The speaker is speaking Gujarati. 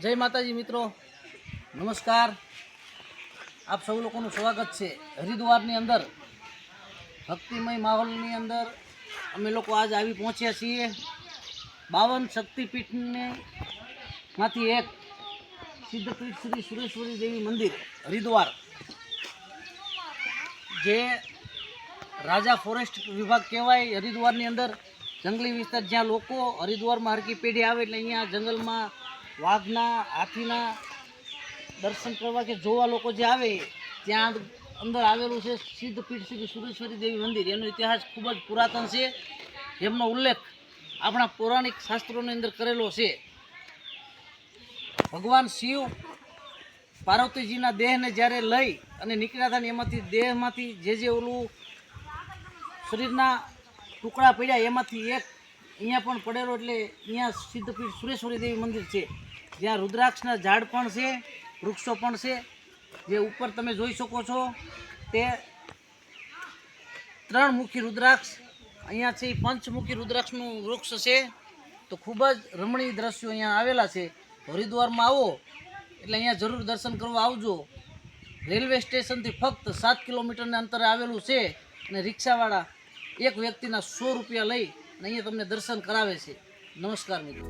જય માતાજી મિત્રો. નમસ્કાર. આપ સૌ લોકોનું સ્વાગત છે હરિદ્વારની અંદર. ભક્તિમય માહોલની અંદર અમે લોકો આજ આવી પહોંચ્યા છીએ. બાવન શક્તિપીઠને માંથી એક સિદ્ધપીઠ શ્રી સુરેશ્વરી દેવી મંદિર, હરિદ્વાર, જે રાજા ફોરેસ્ટ વિભાગ કહેવાય. હરિદ્વારની અંદર જંગલી વિસ્તાર જ્યાં લોકો હરિદ્વારમાં હરકી પેઢી આવે એટલે અહીંયા જંગલમાં વાઘના હાથીના દર્શન કરવા કે જોવા લોકો જે આવે, ત્યાં અંદર આવેલું છે સિદ્ધપીઠ શ્રી સુરેશ્વરી દેવી મંદિર. એનો ઇતિહાસ ખૂબ જ પુરાતન છે. જેમનો ઉલ્લેખ આપણા પૌરાણિક શાસ્ત્રોની અંદર કરેલો છે. ભગવાન શિવ પાર્વતીજીના દેહને જ્યારે લઈ અને નીકળ્યા હતા ને એમાંથી દેહમાંથી જે જે ઓલું શરીરના ટુકડા પડ્યા, એમાંથી એક અહીંયા પણ પડેલો એટલે અહીંયા સિદ્ધપીઠ સુરેશ્વરી દેવી મંદિર છે. જ્યાં રુદ્રાક્ષના ઝાડ પણ છે, વૃક્ષો પણ છે. જે ઉપર તમે જોઈ શકો છો, તે ત્રણ મુખી રુદ્રાક્ષ, અહીંયા છે પંચમુખી રુદ્રાક્ષનું વૃક્ષ છે. તો ખૂબ જ રમણીય દ્રશ્યો અહીંયા આવેલા છે. હરિદ્વારમાં આવો, એટલે અહીંયા જરૂર દર્શન કરવા આવજો. રેલવે સ્ટેશનથી ફક્ત સાત કિલોમીટરના અંતરે આવેલું છે અને રિક્ષાવાળા એક વ્યક્તિના સો રૂપિયા લઈ અને અહીંયા તમને દર્શન કરાવે છે. નમસ્કાર મિત્રો.